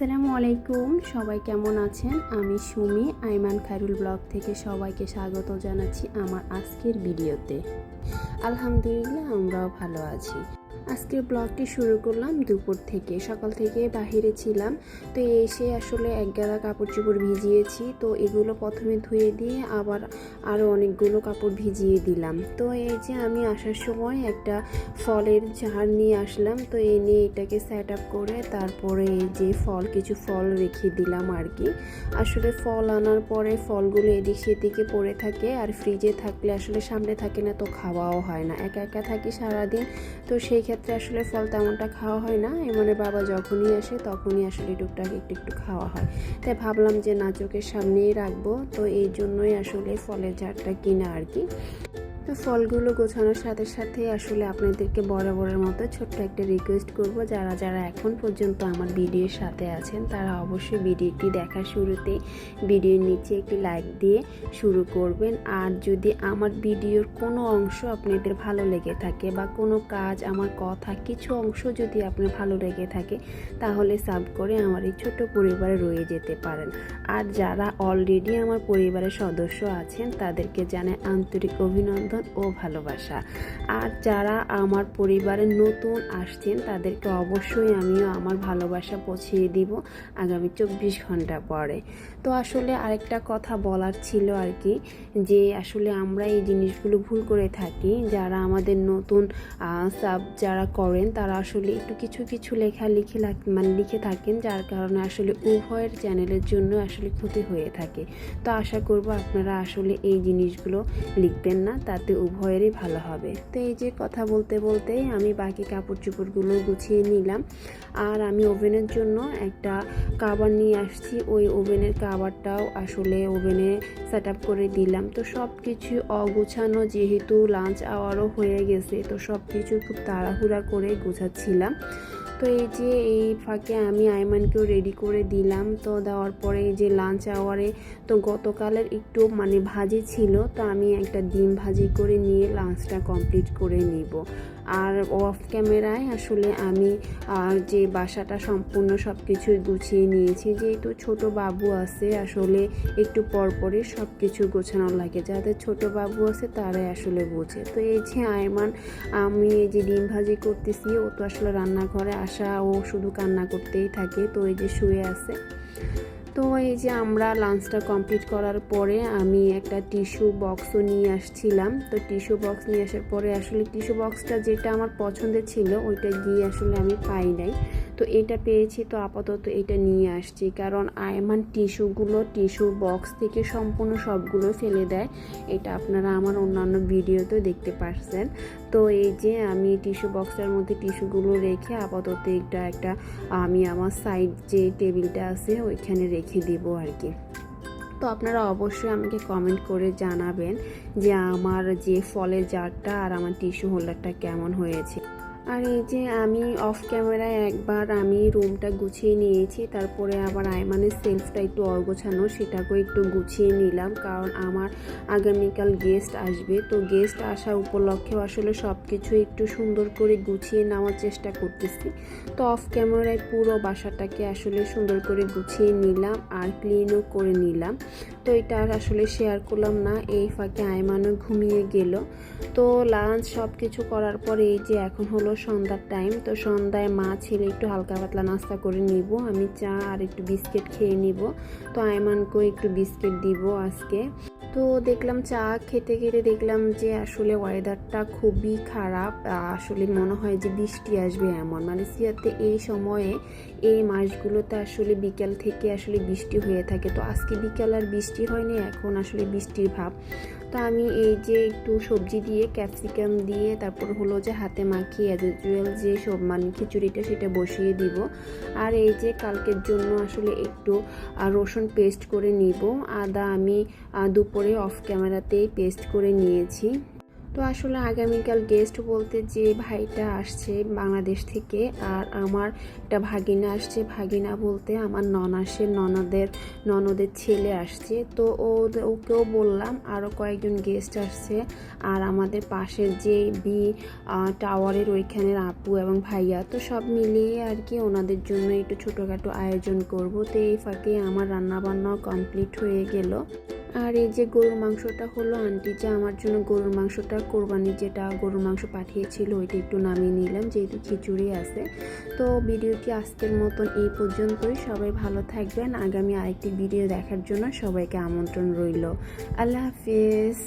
আসসালামু আলাইকুম। সবাই কেমন আছেন? আমি সুমি, আইমান খায়রুল ব্লগ থেকে সবাইকে স্বাগত জানাচ্ছি আমার আজকের ভিডিওতে। আলহামদুলিল্লাহ, আমরাও ভালো আছি। আজকের ব্লগটি শুরু করলাম দুপুর থেকে। সকাল থেকে বাহিরে ছিলাম, তো এসে আসলে এক গাদা কাপড় চোপড় ভিজিয়েছি। তো এগুলো প্রথমে ধুয়ে দিয়ে আবার আরও অনেকগুলো কাপড় ভিজিয়ে দিলাম। তো এই যে আমি আসার সময় একটা ফলের ঝাড় নিয়ে আসলাম। তো এই নিয়ে এটাকে সেট আপ করে তারপরে এই যে ফল, কিছু ফল রেখে দিলাম আর কি। আসলে ফল আনার পরে ফলগুলো এদিক সেদিকে পড়ে থাকে আর ফ্রিজে থাকলে আসলে সামনে থাকে না, তো খাওয়াও হয় না। একা একা থাকি সারাদিন, তো সেই ক্ষেত্রে আসলে ফল তেমনটা খাওয়া হয় না। এমনে বাবা যখনই আসে তখনই আসলে টুকটাক একটু একটু খাওয়া হয়। তাই ভাবলাম যে না, চোখের সামনেই রাখব। তো এই জন্যই আসলে ফলের ঝাড়টা কিনা আর কি। তো ফলগুলো গোছানোর সাথে সাথে আসলে আপনাদেরকে বরাবরের মতো ছোট্ট একটা রিকোয়েস্ট করব। যারা যারা এখন পর্যন্ত আমার ভিডিওর সাথে আছেন, তারা অবশ্যই ভিডিওটি দেখার শুরুতে ভিডিওর নিচে একটি লাইক দিয়ে শুরু করবেন। আর যদি আমার ভিডিওর কোনো অংশ আপনাদের ভালো লেগে থাকে বা কোনো কাজ, আমার কথা, কিছু অংশ যদি আপনার ভালো লেগে থাকে, তাহলে সাব করে আমার এই ছোট পরিবারে রয়ে যেতে পারেন। আর যারা অলরেডি আমার পরিবারের সদস্য আছেন, তাদেরকে জানাই আন্তরিক অভিনন্দন। ও ভালোবাসা। আর যারা আমার পরিবারে নতুন আসছেন, তাদেরকে অবশ্যই আমিও আমার ভালোবাসা পৌঁছিয়ে দিব আগামী চব্বিশ ঘণ্টা পরে। তো আসলে আরেকটা কথা বলার ছিল আর কি, যে আসলে আমরা এই জিনিসগুলো ভুল করে থাকি। যারা আমাদের নতুন সাব যারা করেন, তারা আসলে একটু কিছু কিছু লেখা লিখে মানে লিখে থাকেন, যার কারণে আসলে উভয়ের চ্যানেলের জন্য আসলে ক্ষতি হয়ে থাকে। তো আশা করব আপনারা আসলে এই জিনিসগুলো লিখবেন না তাতে উভয়েরই ভালো হবে। তো এই যে কথা বলতে বলতে আমি বাকি কাপড় চোপড়গুলো গুছিয়ে নিলাম। আর আমি ওভেনের জন্য একটা কাবার নিয়ে আসছি। ওই ওভেনের কাবারটাও আসলে ওভেনে সেট করে দিলাম। তো সব কিছু অগুছানো যেহেতু লাঞ্চ আওয়ারও হয়ে গেছে, তো সব কিছু খুব তাড়াহুড়া করে গোছাচ্ছিলাম। তো এই যে এই ফাঁকে আমি আইমানকেও রেডি করে দিলাম। তো দেওয়ার পরে এই যে লাঞ্চ আওয়ারে তো গতকালের একটু মানে ভাজি ছিল, তো আমি একটা ডিম ভাজি করে নিয়ে লাঞ্চটা কমপ্লিট করে নিব। আর অফ ক্যামেরায় আসলে আমি যে বাসাটা সম্পূর্ণ সব কিছুই গুছিয়ে নিয়েছি, যেহেতু ছোট বাবু আছে, আসলে একটু পরপরই সব কিছু গোছানো লাগে। যাদের ছোট বাবু আছে, তারাই আসলে বোঝে। তো এই যে আয়মান আমি এই যে ডিম ভাজি করতেছি, ও তো আসলে রান্নাঘরে আসা ও শুধু কান্না করতেই থাকে, তো এই যে শুয়ে আছে। তো এই যে আমরা লাঞ্চটা কমপ্লিট করার পরে আমি একটা টিস্যু বক্সও নিয়ে আসছিলাম। তো টিস্যু বক্স নিয়ে আসার পরে আসলে টিস্যু বক্সটা যেটা আমার পছন্দের ছিল, ওইটা গিয়ে আসলে আমি পাই নাই। তো এটা পেয়েছি, তো আপাতত এটা নিয়ে আসছি। কারণ আয়মান টিস্যুগুলো টিস্যু বক্স থেকে সম্পূর্ণ সবগুলো ফেলে দেয়। এটা আপনারা আমার অন্যান্য ভিডিওতে দেখতে পাচ্ছেন তো এই যে আমি টিস্যু বক্সটার মধ্যে টিস্যুগুলো রেখে আপাতত এটা একটা, আমি আমার সাইড যে টেবিলটা আছে ওইখানে রেখে দেব আর কি তো আপনারা অবশ্যই আমাকে কমেন্ট করে জানাবেন যে আমার যে ফলের জারটা আর আমার টিস্যু হোল্ডারটা কেমন হয়েছে। আর এই যে আমি অফ ক্যামেরায় একবার আমি রুমটা গুছিয়ে নিয়েছি, তারপরে আবার আয়মানের সেলফটা একটু অগোছানো, সেটাকেও একটু গুছিয়ে নিলাম, কারণ আমার আগামীকাল গেস্ট আসবে। তো গেস্ট আসা উপলক্ষেও আসলে সব কিছু একটু সুন্দর করে গুছিয়ে নেওয়ার চেষ্টা করতেছি। তো অফ ক্যামেরায় পুরো বাসাটাকে আসলে সুন্দর করে গুছিয়ে নিলাম আর ক্লিনও করে নিলাম। তো এটা আর আসলে শেয়ার করলাম না। এই ফাঁকে আয়মানও ঘুমিয়ে গেল। তো লাঞ্চ সব কিছু করার পরে এই যে এখন হলো সন্ধ্যার টাইম তো সন্ধ্যায় মা ছেলে একটু হালকা পাতলা নাস্তা করে নিব। আমি চা আর একটু বিস্কিট খেয়ে নিব। তো আয়মানকেও একটু বিস্কিট দিব আজকে। তো দেখলাম চা খেতে খেতে দেখলাম যে আসলে ওয়েদারটা খুবই খারাপ। আসলে মনে হয় যে বৃষ্টি আসবে এমন। মালয়েশিয়াতে এই সময়ে এই মাসগুলোতে আসলে বিকেল থেকে আসলে বৃষ্টি হয়ে থাকে। তো আজকে বিকেল আর বৃষ্টি হয়নি এখন আসলে বৃষ্টির ভাব। তো আমি এই যে একটু সবজি দিয়ে ক্যাপসিকাম দিয়ে তারপর হলো যে হাতে মাখিয়ে অ্যাজ ইউজুয়াল যে সব মানে খিচুড়িটা সেটা বসিয়ে দিব। আর এই যে কালকের জন্য আসলে একটু রসুন পেস্ট করে নিব। আদা আমি আহ, দুপুরে অফ ক্যামেরাতেই পেস্ট করে নিয়েছি। তো আসলে আগামীকাল গেস্ট বলতে যে ভাইটা আসছে বাংলাদেশ থেকে, আর আমার একটা ভাগিনা আসছে। ভাগিনা বলতে আমার ননাসের ননদের ননদের ছেলে আসছে। তো ওকেও বললাম আরও কয়েকজন গেস্ট আসছে। আর আমাদের পাশের যে বি টাওয়ারের ওইখানের আপু এবং ভাইয়া, তো সব মিলিয়ে আর কি ওনাদের জন্য একটু ছোটোখাটো আয়োজন করব। তো এই ফাঁকে আমার রান্নাবান্নাও কমপ্লিট হয়ে গেল। আর এই যে গরুর মাংসটা হলো, আন্টি যে আমার জন্য গরুর মাংসটা কোরবানি যেটা গরুর মাংস পাঠিয়েছিল, ওইটা একটু নামিয়ে নিলাম, যেহেতু খিচুড়ি আছে। তো ভিডিওটি আজকের মতন এই পর্যন্তই। সবাই ভালো থাকবেন। আগামী আরেকটি ভিডিও দেখার জন্য সবাইকে আমন্ত্রণ রইল। আল্লাহ হাফিজ।